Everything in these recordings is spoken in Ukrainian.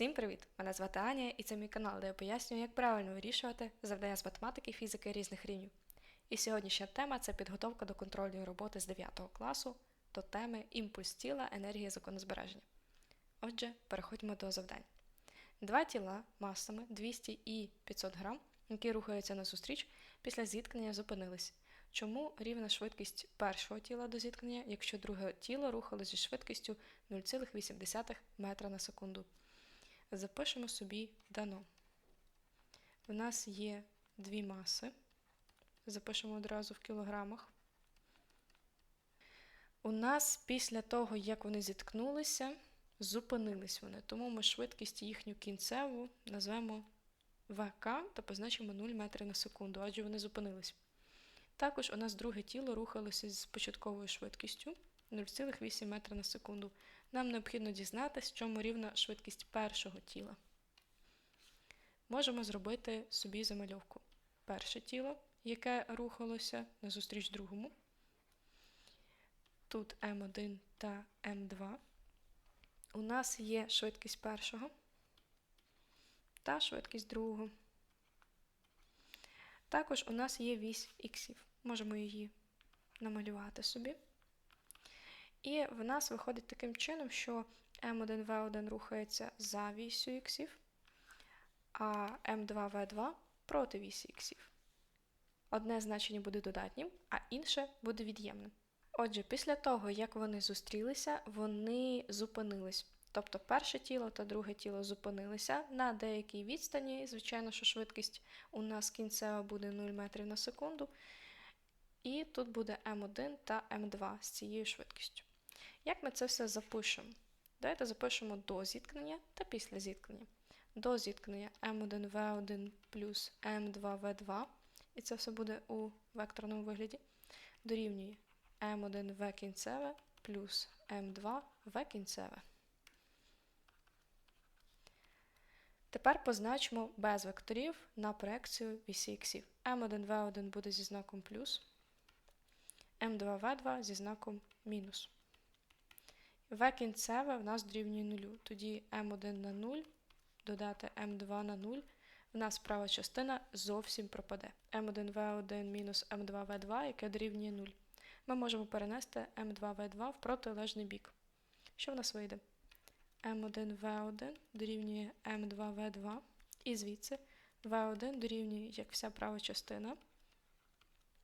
Всім привіт! Мене звати Аня, і це мій канал, де я пояснюю, як правильно вирішувати завдання з математики і фізики різних рівнів. І сьогоднішня тема це підготовка до контрольної роботи з 9 класу до теми імпульс тіла, енергія законозбереження. Отже, переходьмо до завдань. Два тіла масами 200 і 500 грам, які рухаються назустріч, після зіткнення зупинились. Чому рівна швидкість першого тіла до зіткнення, якщо друге тіло рухалось зі швидкістю 0,8 метра на секунду? Запишемо собі дано. У нас є дві маси. Запишемо одразу в кілограмах. У нас після того, як вони зіткнулися, зупинились вони. Тому ми швидкість їхню кінцеву назвемо ВК та позначимо 0 метри на секунду, адже вони зупинились. Також у нас друге тіло рухалося з початковою швидкістю 0,8 метра на секунду. Нам необхідно дізнатися, чому рівна швидкість першого тіла. Можемо зробити собі замальовку. Перше тіло, яке рухалося назустріч другому. Тут М1 та М2. У нас є швидкість першого та швидкість другого. Також у нас є вісь іксів. Можемо її намалювати собі. І в нас виходить таким чином, що М1В1 рухається за вісю іксів, а М2В2 проти вісі іксів. Одне значення буде додатнім, а інше буде від'ємним. Отже, після того, як вони зустрілися, вони зупинились. Тобто перше тіло та друге тіло зупинилися на деякій відстані. Звичайно, що швидкість у нас кінцева буде 0 метрів на секунду. І тут буде М1 та М2 з цією швидкістю. Як ми це все запишемо? Давайте запишемо до зіткнення та після зіткнення. До зіткнення М1В1 плюс М2В2, і це все буде у векторному вигляді, дорівнює М1В кінцеве плюс М2В кінцеве. Тепер позначимо без векторів на проекцію вісі іксів. М1В1 буде зі знаком плюс, М2В2 зі знаком мінус. В кінцеве в нас дорівнює 0. Тоді М1 на 0, додати М2 на 0, в нас права частина зовсім пропаде. М1В1 мінус М2В2, яке дорівнює 0. Ми можемо перенести М2В2 в протилежний бік. Що в нас вийде? М1В1 дорівнює М2В2, і звідси В1 дорівнює як вся права частина.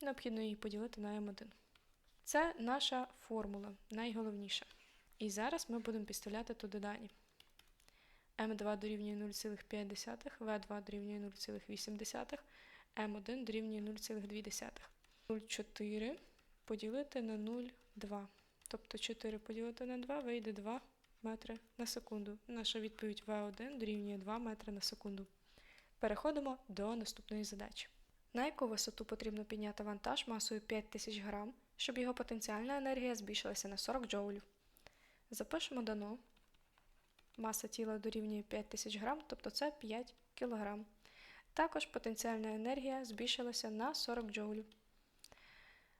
Необхідно її поділити на М1. Це наша формула, найголовніша. І зараз ми будемо підставляти туди дані. М2 дорівнює 0,5, В2 дорівнює 0,8, М1 дорівнює 0,2. 0,4 поділити на 0,2. Тобто 4 поділити на 2 вийде 2 метри на секунду. Наша відповідь В1 дорівнює 2 метри на секунду. Переходимо до наступної задачі. На яку висоту потрібно підняти вантаж масою 5000 грам, щоб його потенціальна енергія збільшилася на 40 джоулів. Запишемо дано. Маса тіла дорівнює 5000 грам, тобто це 5 кг. Також потенціальна енергія збільшилася на 40 джоулів.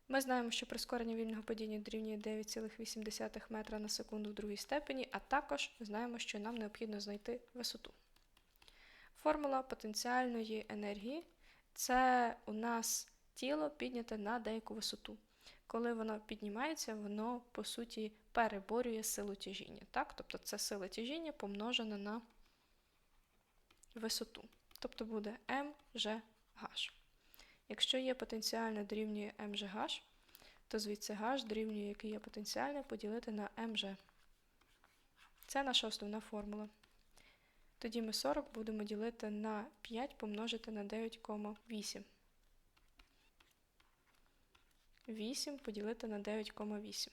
Ми знаємо, що прискорення вільного падіння дорівнює 9,8 метра на секунду в другій степені, а також знаємо, що нам необхідно знайти висоту. Формула потенціальної енергії це у нас тіло підняте на деяку висоту. Коли воно піднімається, воно, по суті, переборює силу тяжіння. Так? Тобто це сила тяжіння помножена на висоту. Тобто буде mgh. Якщо є потенціальне дорівнює mgh, то звідси h дорівнює, який є потенціальне, поділити на mg. Це наша основна формула. Тоді ми 40 будемо ділити на 5 помножити на 9,8. 8 поділити на 9,8.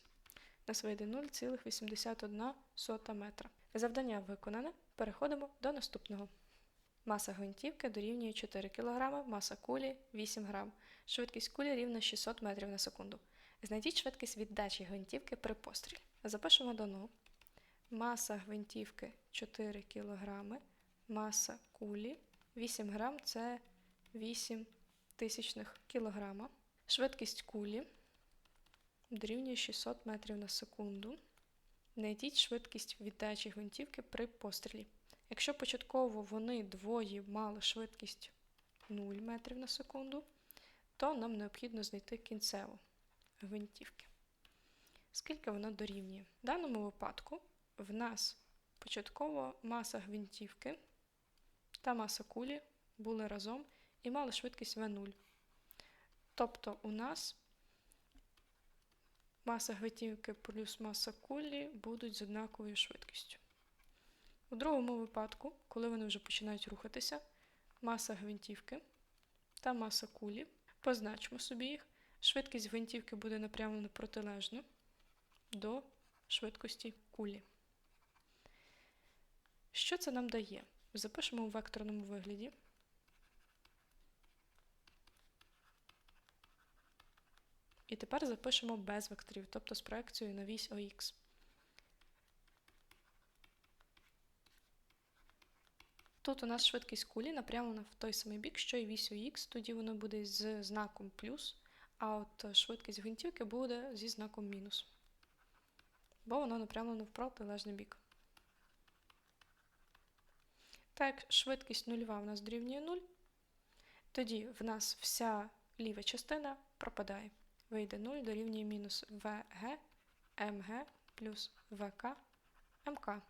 Нас вийде 0,81 метра. Завдання виконане. Переходимо до наступного. Маса гвинтівки дорівнює 4 кг, маса кулі 8 г. Швидкість кулі рівна 600 метрів на секунду. Знайдіть швидкість віддачі гвинтівки при пострілі. Запишемо дано. Маса гвинтівки 4 кг, маса кулі 8 г це 8 тисячних кілограма. Швидкість кулі дорівнює 600 метрів на секунду. Знайдіть швидкість віддачі гвинтівки при пострілі. Якщо початково вони двоє мали швидкість 0 метрів на секунду, то нам необхідно знайти кінцеву гвинтівки. Скільки вона дорівнює? В даному випадку в нас початково маса гвинтівки та маса кулі були разом і мали швидкість v0. Тобто у нас маса гвинтівки плюс маса кулі будуть з однаковою швидкістю. У другому випадку, коли вони вже починають рухатися, маса гвинтівки та маса кулі, позначимо собі їх, швидкість гвинтівки буде напрямлена протилежно до швидкості кулі. Що це нам дає? Запишемо у векторному вигляді. І тепер запишемо без векторів, тобто з проекцією на вісь ОХ. Тут у нас швидкість кулі напрямлена в той самий бік, що і вісь ОХ, тоді воно буде з знаком плюс, а от швидкість гвинтівки буде зі знаком мінус. Бо воно напрямлено в протилежний бік. Так швидкість нульова в нас дорівнює 0, тоді в нас вся ліва частина пропадає. Вийде 0 дорівнює мінус ВГ, МГ плюс ВК, МК.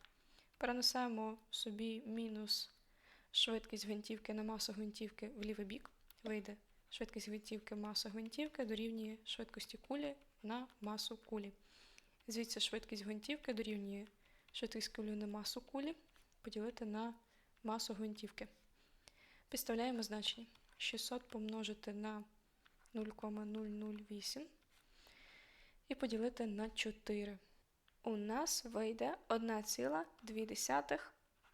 Перенесемо собі мінус швидкість гвинтівки на масу гвинтівки в лівий бік. Вийде швидкість гвинтівки маса гвинтівки дорівнює швидкості кулі на масу кулі. Звідси швидкість гвинтівки дорівнює швидкість кулі на масу кулі поділити на масу гвинтівки. Підставляємо значення. 600 помножити на 0,008 і поділити на 4. У нас вийде 1,2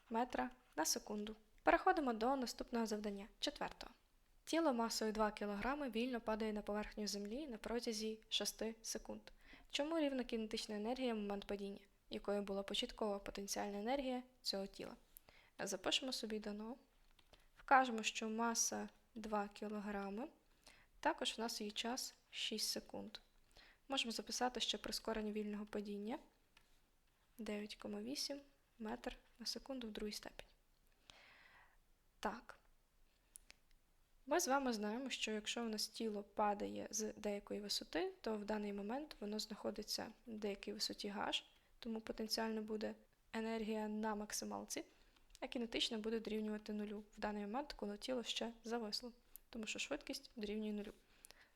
метра на секунду. Переходимо до наступного завдання, четвертого. Тіло масою 2 кг вільно падає на поверхню Землі на протязі 6 секунд. Чому рівна кінетична енергія в момент падіння, якою була початкова потенціальна енергія цього тіла? Запишемо собі дано. Вкажемо, що маса 2 кг. Також у нас є час 6 секунд. Можемо записати ще прискорення вільного падіння 9,8 метр на секунду в другій степені. Так. Ми з вами знаємо, що якщо у нас тіло падає з деякої висоти, то в даний момент воно знаходиться в деякій висоті H, тому потенціально буде енергія на максималці, а кінетична буде дорівнювати нулю в даний момент, коли тіло ще зависло, тому що швидкість дорівнює нулю.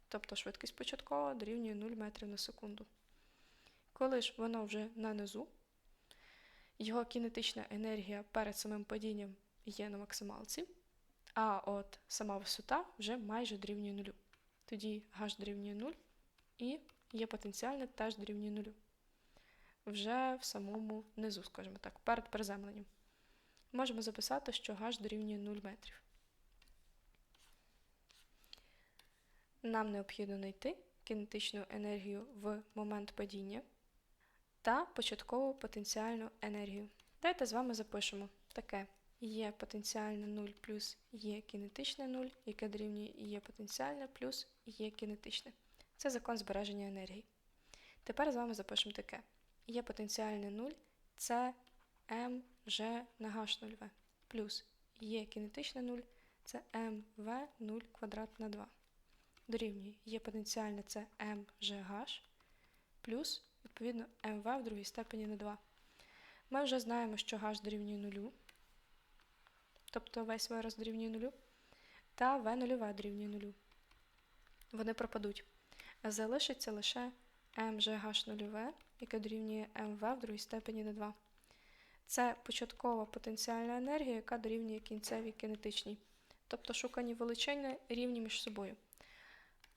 Тобто швидкість початкова дорівнює 0 метрів на секунду. Коли ж воно вже на низу, його кінетична енергія перед самим падінням є на максималці, а от сама висота вже майже дорівнює нулю. Тоді h дорівнює 0 і є потенціальне теж дорівнює нулю. Вже в самому низу, скажімо так, перед приземленням. Можемо записати, що h дорівнює 0 метрів. Нам необхідно знайти кінетичну енергію в момент падіння та початкову потенціальну енергію. Давайте з вами запишемо таке. Є потенціальне 0 плюс є кінетичне 0, яке дорівнює є потенціальне плюс є кінетичне. Це закон збереження енергії. Тепер з вами запишемо таке. Є потенціальне 0, це mg на h0v плюс є кінетичне 0, це mv 0 квадрат на 2. Дорівнює є потенціальне це mgh плюс, відповідно, mv в другій степені на 2. Ми вже знаємо, що h дорівнює 0 тобто весь вираз дорівнює нулю, та v нульове дорівнює нулю. Вони пропадуть. Залишиться лише mgh нульове, яке дорівнює mv в другій степені на 2. Це початкова потенціальна енергія, яка дорівнює кінцевій кинетичній. Тобто шукані величини рівні між собою.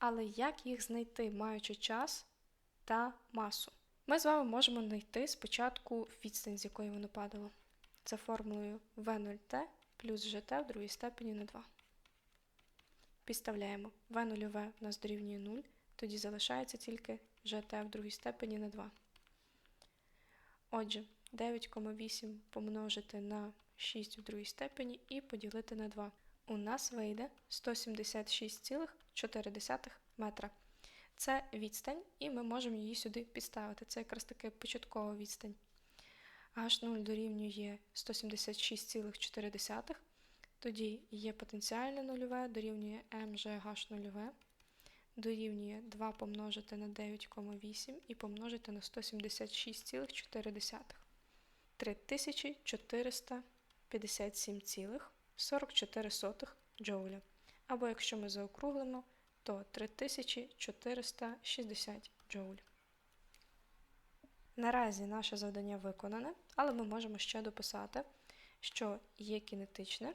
Але як їх знайти, маючи час та масу? Ми з вами можемо знайти спочатку відстань, з якої воно падало. За формулою v0t плюс gt в другій степені на 2. Підставляємо v нульове у нас дорівнює 0, тоді залишається тільки gt в другій степені на 2. Отже, 9,8 помножити на 6 в другій степені і поділити на 2. У нас вийде 176,4 метра. Це відстань, і ми можемо її сюди підставити. Це якраз таки початкова відстань. H0 дорівнює 176,4, тоді є потенціальне нульове дорівнює mgh0 дорівнює 2 помножити на 9,8 і помножити на 176,4. 3457,44 джоуля. Або якщо ми заокруглимо, то 3460 джоуль. Наразі наше завдання виконане, але ми можемо ще дописати, що є кінетичне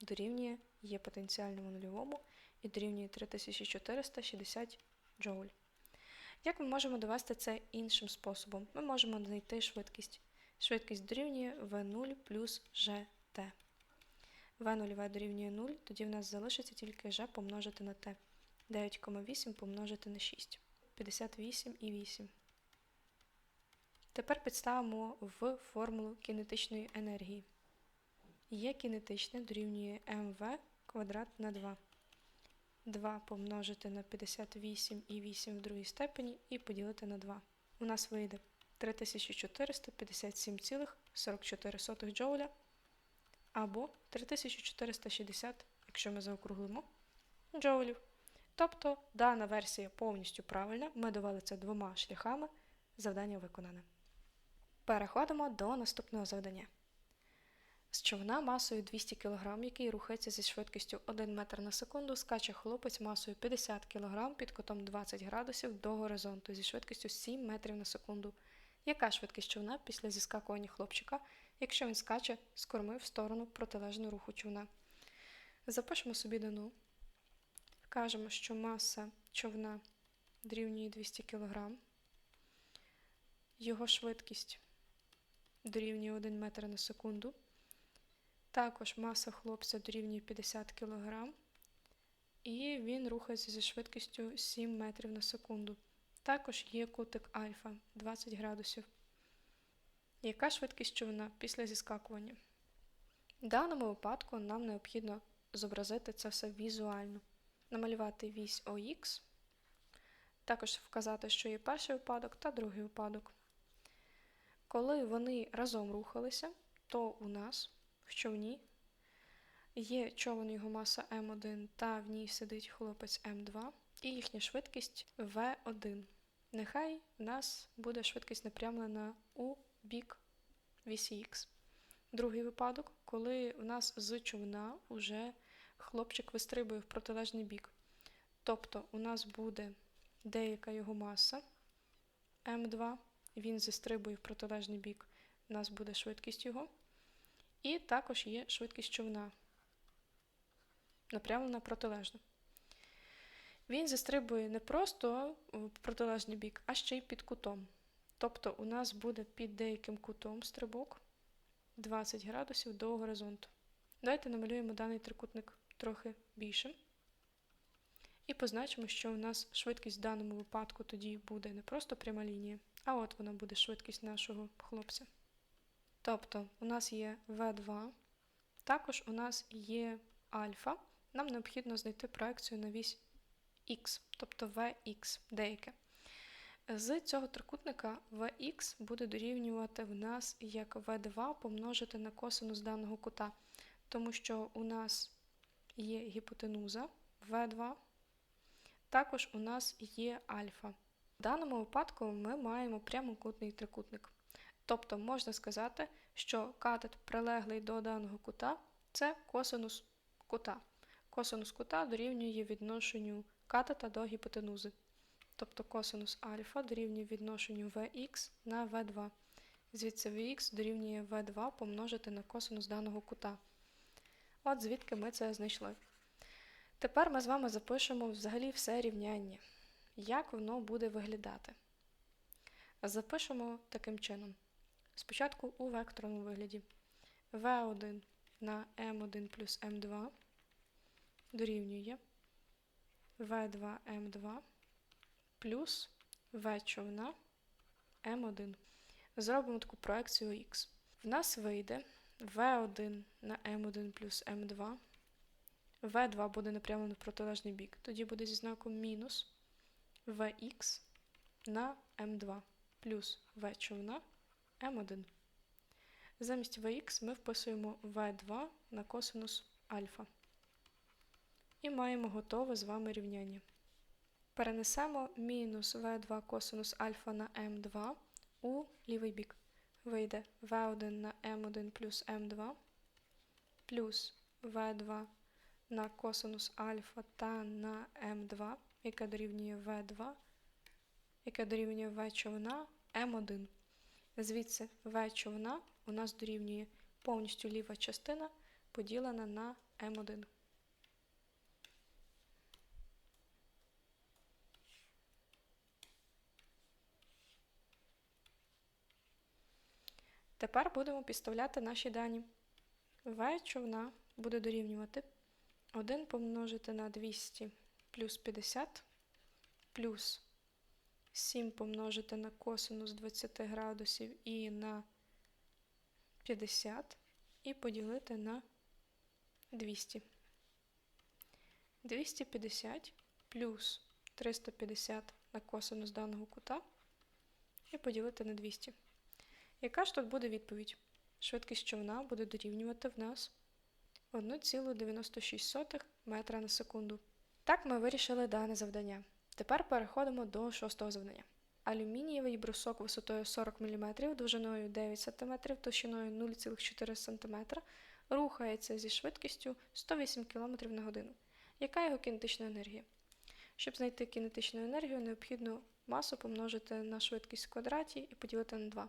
дорівнює є потенціальному нульовому і дорівнює 3460 джоуль. Як ми можемо довести це іншим способом? Ми можемо знайти швидкість. Швидкість дорівнює v0 плюс gt. V0 дорівнює 0, тоді в нас залишиться тільки g помножити на t. 9,8 помножити на 6. 58,8. Тепер підставимо в формулу кінетичної енергії. Є кінетичне дорівнює mv квадрат на 2. 2 помножити на 58,8 в другій степені і поділити на 2. У нас вийде 3457,44 джоуля або 3460, якщо ми заокруглимо, джоулів. Тобто дана версія повністю правильна, ми довели це двома шляхами, завдання виконане. Переходимо до наступного завдання. З човна масою 200 кг, який рухається зі швидкістю 1 метр на секунду, скаче хлопець масою 50 кг під кутом 20 градусів до горизонту зі швидкістю 7 метрів на секунду. Яка швидкість човна після зіскакування хлопчика, якщо він скаче з корми в сторону протилежну руху човна? Запишемо собі дану. Вкажемо, що маса човна дорівнює 200 кг. Його швидкість дорівнює 1 метр на секунду. Також маса хлопця дорівнює 50 кг, і він рухається зі швидкістю 7 метрів на секунду. Також є кутик альфа 20 градусів. Яка швидкість човна після зіскакування? В даному випадку нам необхідно зобразити це все візуально, намалювати вісь ОХ, також вказати, що є перший випадок та другий випадок. Коли вони разом рухалися, то у нас в човні є човен його маса М1 та в ній сидить хлопець М2 і їхня швидкість В1. Нехай в нас буде швидкість напрямлена у бік вісі Х. Другий випадок, коли в нас з човна вже хлопчик вистрибує в протилежний бік. Тобто у нас буде деяка його маса М2, він зістрибує в протилежний бік, у нас буде швидкість його. І також є швидкість човна, напрямлена протилежно. Він застрибує не просто в протилежний бік, а ще й під кутом. Тобто у нас буде під деяким кутом стрибок 20 градусів до горизонту. Давайте намалюємо даний трикутник трохи більше. І позначимо, що у нас швидкість в даному випадку тоді буде не просто пряма лінія, а от вона буде швидкість нашого хлопця. Тобто у нас є V2, також у нас є альфа. Нам необхідно знайти проекцію на вісь Х, тобто Vx деяке. З цього трикутника Vx буде дорівнювати в нас як V2 помножити на косинус даного кута, тому що у нас є гіпотенуза V2, також у нас є альфа. В даному випадку ми маємо прямокутний трикутник. Тобто можна сказати, що катет, прилеглий до даного кута, це косинус кута. Косинус кута дорівнює відношенню катета до гіпотенузи. Тобто косинус альфа дорівнює відношенню Vx на V2. Звідси Vx дорівнює V2 помножити на косинус даного кута. От звідки ми це знайшли. Тепер ми з вами запишемо взагалі все рівняння. Як воно буде виглядати? Запишемо таким чином. Спочатку у векторному вигляді v1 на m1 плюс m2 дорівнює v2 m2 плюс v човна m1. Зробимо таку проекцію x. В нас вийде v1 на m1 плюс m2. v2 буде напрямлено в протилежний бік. Тоді буде зі знаком мінус vx на m2 плюс v човна m1. Замість Vx ми вписуємо V2 на косинус альфа. І маємо готове з вами рівняння. Перенесемо мінус V2 косинус альфа на m2 у лівий бік. Вийде V1 на m1 плюс m2 плюс V2 на косинус альфа та на m2, яке дорівнює V2, яке дорівнює V човна m1. Звідси V човна у нас дорівнює повністю ліва частина поділена на m1. Тепер будемо підставляти наші дані. В човна буде дорівнювати 1 помножити на 200 плюс 50 плюс 7 помножити на косинус 20 градусів і на 50 і поділити на 200. 250 плюс 350 на косинус даного кута і поділити на 200. Яка ж тут буде відповідь? Швидкість човна буде дорівнювати в нас 1,96 метра на секунду. Так ми вирішили дане завдання. Тепер переходимо до шостого завдання. Алюмінієвий брусок висотою 40 мм, довжиною 9 см, товщиною 0,4 см рухається зі швидкістю 108 км на годину. Яка його кінетична енергія? Щоб знайти кінетичну енергію, необхідно масу помножити на швидкість в квадраті і поділити на 2.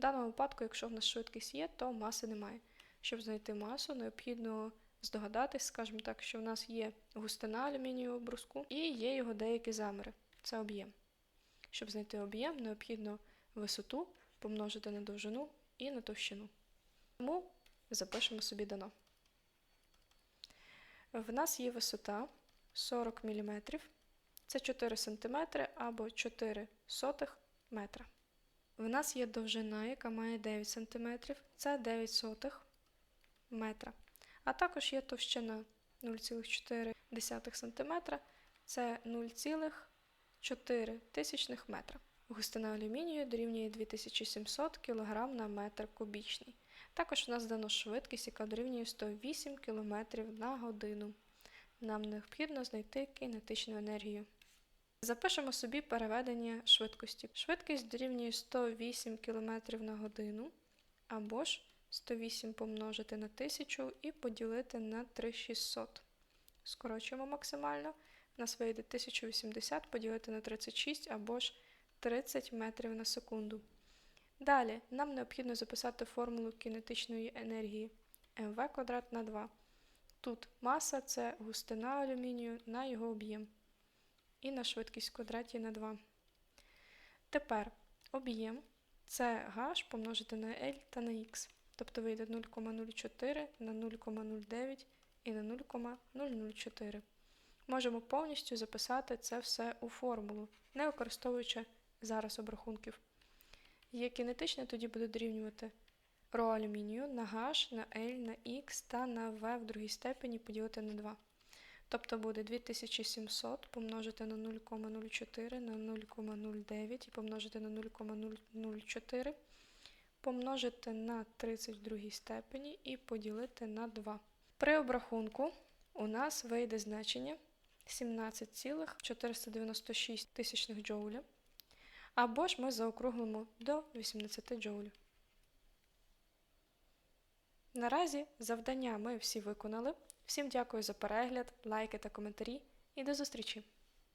В даному випадку, якщо в нас швидкість є, то маси немає. Щоб знайти масу, необхідно здогадатись, скажімо так, що в нас є густина алюмінієвого бруску і є його деякі заміри. Це об'єм. Щоб знайти об'єм, необхідно висоту помножити на довжину і на товщину. Тому запишемо собі дано. В нас є висота 40 мм, це 4 см або 4 сотих метра. В нас є довжина, яка має 9 см, це 9 сотих метра. А також є товщина 0,4 см, це 0,4 тисячних метра. Густина алюмінію дорівнює 2700 кг на метр кубічний. Також в нас дано швидкість, яка дорівнює 108 км на годину. Нам необхідно знайти кінетичну енергію. Запишемо собі переведення швидкості. Швидкість дорівнює 108 км на годину, або ж 108 помножити на 1000 і поділити на 3600. Скорочуємо максимально. У нас вийде 1080 поділити на 36 або ж 30 метрів на секунду. Далі нам необхідно записати формулу кінетичної енергії МВ квадрат на 2. Тут маса це густина алюмінію на його об'єм. І на швидкість в квадраті на 2. Тепер об'єм це h помножити на L та на X. Тобто вийде 0,04 на 0,09 і на 0,004. Можемо повністю записати це все у формулу, не використовуючи зараз обрахунків. Є кінетичне тоді буде дорівнювати ро алюмінію на H, на L, на X та на V в другій степені поділити на 2. Тобто буде 2700 помножити на 0,04 на 0,09 і помножити на 0,004, помножити на 32 степені і поділити на 2. При обрахунку у нас вийде значення 17,496 тисячних джоуля. Або ж ми заокруглимо до 80 джоулів. Наразі завдання ми всі виконали. Всім дякую за перегляд, лайки та коментарі і до зустрічі!